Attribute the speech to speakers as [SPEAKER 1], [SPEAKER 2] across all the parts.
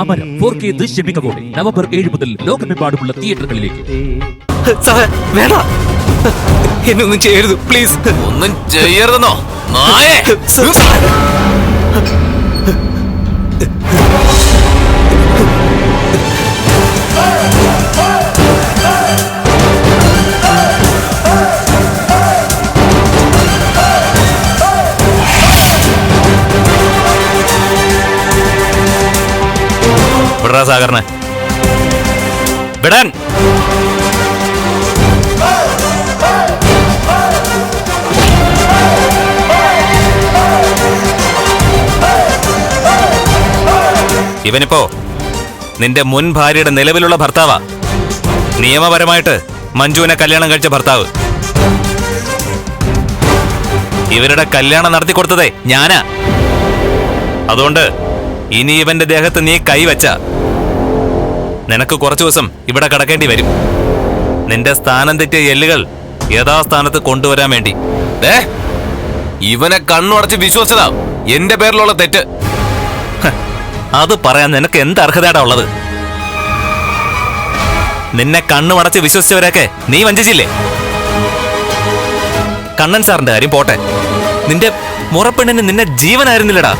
[SPEAKER 1] Amaram four K ദൃശ്യമികവോടെ November ഏഴ് മുതൽ ലോകമെമ്പാടുമുള്ള തിയേറ്ററുകളിലേക്ക്.
[SPEAKER 2] വേണ്ട എന്നെ ഒന്നും ചെയ്യരുത് പ്ലീസ്
[SPEAKER 3] ഒന്നും ചെയ്യരുതെന്നോ? നായേ! വിടറാ സാഗറിനെ. വിടാൻ. ഇവനിപ്പോ നിന്റെ മുൻ ഭാര്യയുടെ നിലവിലുള്ള ഭർത്താവാ. നിയമപരമായിട്ട് മഞ്ജുവിനെ കല്യാണം കഴിച്ച ഭർത്താവ്. ഇവരുടെ കല്യാണം നടത്തി കൊടുത്തതേ ഞാനാ. അതുകൊണ്ട് ഇനി ഇവന്റെ ദേഹത്ത് നീ കൈവച്ച നിനക്ക് കുറച്ചു ദിവസം ഇവിടെ കടക്കേണ്ടി വരും. നിന്റെ സ്ഥാനം തെറ്റിയ എല്ലുകൾ യഥാസ്ഥാനത്ത് കൊണ്ടുവരാൻ വേണ്ടി. ഇവനെ കണ്ണുടച്ച് വിശ്വസിച്ചതാ. എന്റെ പേരിലുള്ള തെറ്റ്. അത് പറയാൻ നിനക്ക് എന്ത് അർഹതയാടാ ഉള്ളത്? നിന്നെ കണ്ണുമടച്ച് വിശ്വസിച്ചവരൊക്കെ നീ വഞ്ചിച്ചില്ലേ? കണ്ണൻ സാറിന്റെ കാര്യം പോട്ടെ. നിന്റെ മുറപ്പെണ്ണിന് നിന്നെ ജീവനായിരുന്നില്ലടാ.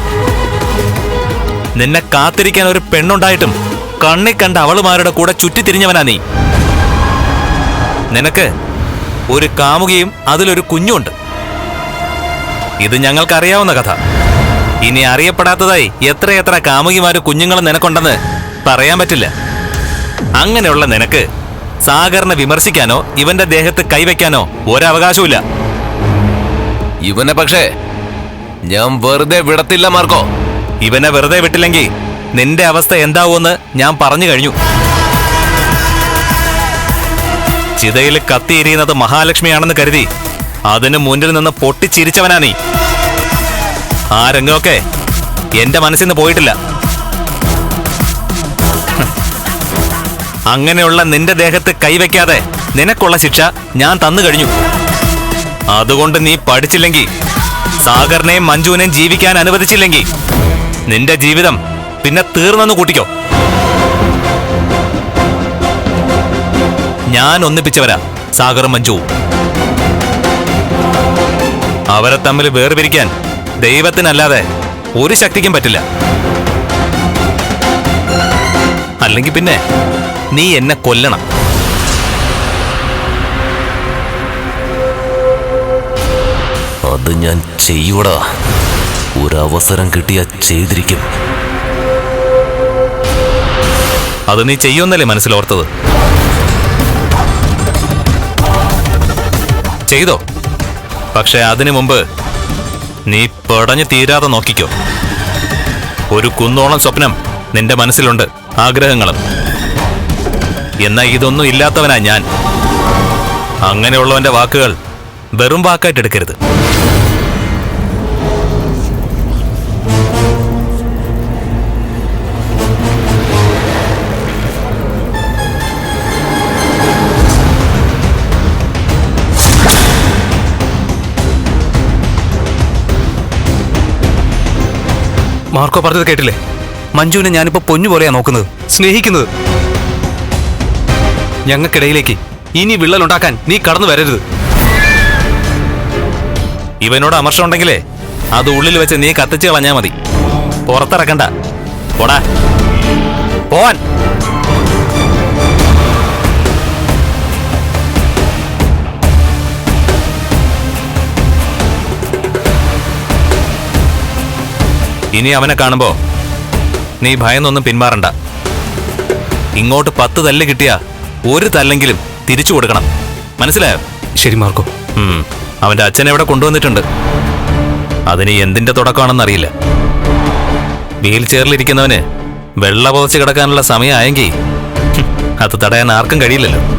[SPEAKER 3] നിന്നെ കാത്തിരിക്കാൻ ഒരു പെണ്ണുണ്ടായിട്ടും കണ്ണി കണ്ട അവളുമാരുടെ കൂടെ ചുറ്റിത്തിരിഞ്ഞവനാ നീ. നിനക്ക് ഒരു കാമുകയും അതിലൊരു കുഞ്ഞുണ്ട് ഇത് ഞങ്ങൾക്കറിയാവുന്ന കഥ. ഇനി അറിയപ്പെടാത്തതായി എത്രയെത്ര കാമുകിമാരും കുഞ്ഞുങ്ങളും നിനക്കുണ്ടെന്ന് പറയാൻ പറ്റില്ല. അങ്ങനെയുള്ള നിനക്ക് സാഗറിനെ വിമർശിക്കാനോ ഇവന്റെ ദേഹത്ത് കൈവയ്ക്കാനോ ഒരവകാശവുമില്ല. ഇവനെ പക്ഷേ ഞാൻ വെറുതെ വിടത്തില്ല മാർക്കോ. ഇവനെ വെറുതെ വിട്ടില്ലെങ്കിൽ നിന്റെ അവസ്ഥ എന്താവുമെന്ന് ഞാൻ പറഞ്ഞു കഴിഞ്ഞു. ചിതയിൽ കത്തിയിരിയുന്നത് മഹാലക്ഷ്മിയാണെന്ന് കരുതി അതിന് മുന്നിൽ നിന്ന് പൊട്ടിച്ചിരിച്ചവനാ നീ. ആ രംഗമൊക്കെ എന്റെ മനസ്സിൽ പോയിട്ടില്ല. അങ്ങനെയുള്ള നിന്റെ ദേഹത്ത് കൈവയ്ക്കാതെ നിനക്കുള്ള ശിക്ഷ ഞാൻ തന്നു കഴിഞ്ഞു. അതുകൊണ്ട് നീ പഠിച്ചില്ലെങ്കിൽ സാഗറിനെയും മഞ്ജുവിനെയും ജീവിക്കാൻ അനുവദിച്ചില്ലെങ്കിൽ നിന്റെ ജീവിതം പിന്നെ തീർന്നെന്ന് കൂട്ടിക്കോ. ഞാൻ ഒന്നിപ്പിച്ചവരാ സാഗറും മഞ്ജുവും. അവരെ തമ്മിൽ വേർപിരിക്കാൻ ദൈവത്തിനല്ലാതെ ഒരു ശക്തിക്കും പറ്റില്ല. അല്ലെങ്കിൽ പിന്നെ നീ എന്നെ കൊല്ലണം.
[SPEAKER 4] അത് ഞാൻ ചെയ്യൂടാ. ഒരവസരം കിട്ടിയാ ചെയ്തിരിക്കും.
[SPEAKER 3] അത് നീ ചെയ്യുമെന്നല്ലേ മനസ്സിലോർത്തത്? ചെയ്തോ? പക്ഷെ അതിനു മുമ്പ് നീ പടഞ്ഞു തീരാതെ നോക്കിക്കോ. ഒരു കുന്നോളം സ്വപ്നം നിന്റെ മനസ്സിലുണ്ട് ആഗ്രഹങ്ങളും. എന്നാ ഇതൊന്നും ഇല്ലാത്തവനാ ഞാൻ. അങ്ങനെയുള്ളവന്റെ വാക്കുകൾ വെറും വാക്കായിട്ട്
[SPEAKER 2] മാർക്കോ പറഞ്ഞത് കേട്ടില്ലേ? മഞ്ജുവിനെ ഞാനിപ്പോ പൊന്നു പോലെയാ നോക്കുന്നത് സ്നേഹിക്കുന്നത്. ഞങ്ങൾക്കിടയിലേക്ക് ഇനി വിള്ളലുണ്ടാക്കാൻ നീ കടന്നു വരരുത്.
[SPEAKER 3] ഇവനോട് അമർഷം ഉണ്ടെങ്കിലേ അത് ഉള്ളിൽ വെച്ച് നീ കത്തിച്ച് കളഞ്ഞാ മതി. പുറത്തിറക്കണ്ട. പോടാ. പോവാൻ. ഇനി അവനെ കാണുമ്പോ നീ ഭയന്നൊന്നും പിന്മാറണ്ട. ഇങ്ങോട്ട് പത്ത് തല്ല് കിട്ടിയ ഒരു തല്ലെങ്കിലും തിരിച്ചു കൊടുക്കണം. മനസ്സിലായോ?
[SPEAKER 2] ശരി മാർക്കോ.
[SPEAKER 3] ഉം. അവന്റെ അച്ഛനെ ഇവിടെ കൊണ്ടുവന്നിട്ടുണ്ട്? അതിന് എന്തിന്റെ തുടക്കമാണെന്നറിയില്ല വീൽ ചെയറിലിരിക്കുന്നവന് വെള്ള പുതച്ച് കിടക്കാനുള്ള സമയമായെങ്കിൽ ഹും, അത് തടയാൻ ആർക്കും കഴിയില്ലല്ലോ.